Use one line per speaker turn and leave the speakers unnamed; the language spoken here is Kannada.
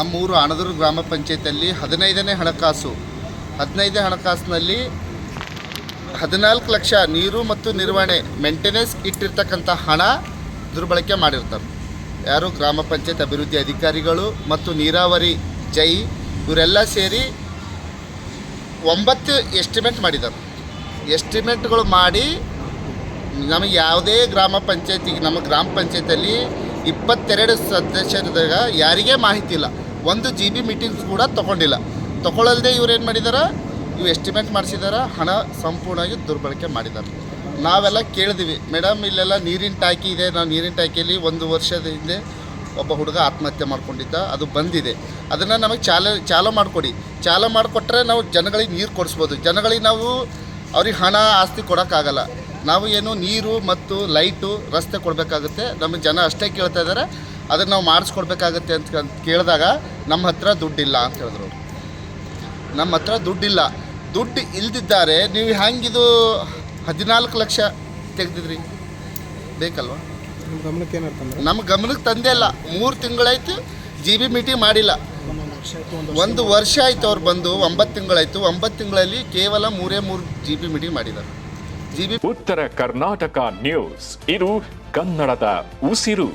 ನಮ್ಮೂರು ಅಣದೂರು ಗ್ರಾಮ ಪಂಚಾಯತಲ್ಲಿ ಹದಿನೈದನೇ ಹಣಕಾಸು. ಹದಿನೈದನೇ ಹಣಕಾಸಿನಲ್ಲಿ ಹದಿನಾಲ್ಕು ಲಕ್ಷ ನೀರು ಮತ್ತು ನಿರ್ವಹಣೆ ಮೇಂಟೆನೆನ್ಸ್ ಇಟ್ಟಿರ್ತಕ್ಕಂಥ ಹಣ ದುರ್ಬಳಕೆ ಮಾಡಿರ್ತಾರೆ. ಯಾರು ಗ್ರಾಮ ಪಂಚಾಯತ್ ಅಭಿವೃದ್ಧಿ ಅಧಿಕಾರಿಗಳು ಮತ್ತು ನೀರಾವರಿ, ಜೈ ಇವರೆಲ್ಲ ಸೇರಿ ಒಂಬತ್ತು ಎಸ್ಟಿಮೇಟ್ ಮಾಡಿದ್ದಾರೆ. ಎಸ್ಟಿಮೇಟ್ಗಳು ಮಾಡಿ ನಮಗೆ ಯಾವುದೇ ಗ್ರಾಮ ಪಂಚಾಯತಿಗೆ, ನಮ್ಮ ಗ್ರಾಮ ಪಂಚಾಯತಲ್ಲಿ ಇಪ್ಪತ್ತೆರಡು ಸದಸ್ಯರಿದ್ದಾಗ ಯಾರಿಗೇ ಮಾಹಿತಿ ಇಲ್ಲ. ಒಂದು ಜಿ ಬಿ ಮೀಟಿಂಗ್ಸ್ ಕೂಡ ತೊಗೊಂಡಿಲ್ಲ. ತೊಗೊಳ್ಳಲ್ದೆ ಇವ್ರು ಏನು ಮಾಡಿದ್ದಾರೆ ಇವು ಎಸ್ಟಿಮೇಟ್ ಮಾಡಿಸಿದಾರೆ, ಹಣ ಸಂಪೂರ್ಣವಾಗಿ ದುರ್ಬಳಕೆ ಮಾಡಿದ್ದಾರೆ ನಾವೆಲ್ಲ ಕೇಳಿದ್ವಿ, ಮೇಡಮ್, ಇಲ್ಲೆಲ್ಲ ನೀರಿನ ಟ್ಯಾಕಿ ಇದೆ, ನಾವು ನೀರಿನ ಟ್ಯಾಕಿಯಲ್ಲಿ ಒಂದು ವರ್ಷದ ಹಿಂದೆ ಒಬ್ಬ ಹುಡುಗ ಆತ್ಮಹತ್ಯೆ ಮಾಡ್ಕೊಂಡಿದ್ದ, ಅದು ಬಂದಿದೆ. ಅದನ್ನು ನಮಗೆ ಚಾಲ, ಚಾಲು ಮಾಡಿಕೊಡಿ. ಚಾಲು ಮಾಡಿಕೊಟ್ರೆ ನಾವು ಜನಗಳಿಗೆ ನೀರು ಕೊಡಿಸ್ಬೋದು. ಜನಗಳಿಗೆ ನಾವು ಅವ್ರಿಗೆ ಹಣ, ಆಸ್ತಿ ಕೊಡೋಕ್ಕಾಗಲ್ಲ. ನಾವು ಏನು ನೀರು ಮತ್ತು ಲೈಟು ರಸ್ತೆ ಕೊಡಬೇಕಾಗುತ್ತೆ. ನಮ್ಮ ಜನ ಅಷ್ಟೇ ಕೇಳ್ತಾ ಇದ್ದಾರೆ ಅದನ್ನು ನಾವು ಮಾಡಿಸ್ಕೊಡ್ಬೇಕಾಗತ್ತೆ ಅಂತ ಅಂತ ಕೇಳಿದಾಗ ನಮ್ಮ ಹತ್ರ ದುಡ್ಡಿಲ್ಲ ಅಂತ ಹೇಳಿದ್ರು. ನಮ್ಮ ಹತ್ರ ದುಡ್ಡಿಲ್ಲ. ದುಡ್ಡು ಇಲ್ದಿದ್ದಾರೆ ನೀವು ಹೆಂಗಿದು ಹದಿನಾಲ್ಕು ಲಕ್ಷ ತೆಗ್ದಿದ್ರಿ? ಬೇಕಲ್ವಾ?
ನಿಮ್ಮ ಗಮನಕ್ಕೆ ಏನಂತಂದ್ರೆ
ನಮ್ಮ ಗಮನಕ್ಕೆ ತಂದೆ ಇಲ್ಲ. ಮೂರು ತಿಂಗಳಾಯ್ತು ಜಿ ಬಿ ಮೀಟಿಂಗ್ ಮಾಡಿಲ್ಲ. ಒಂದು ವರ್ಷ ಆಯ್ತು ಅವ್ರು ಬಂದು ಒಂಬತ್ತು ತಿಂಗಳಾಯ್ತು. ಒಂಬತ್ತು ತಿಂಗಳಲ್ಲಿ ಕೇವಲ ಮೂರೇ ಮೂರು ಜಿ ಬಿ ಮೀಟಿಂಗ್ ಮಾಡಿದ್ದಾರೆ. G B
Uttara Karnataka news. ಇದು ಕನ್ನಡದ ಉಸಿರು.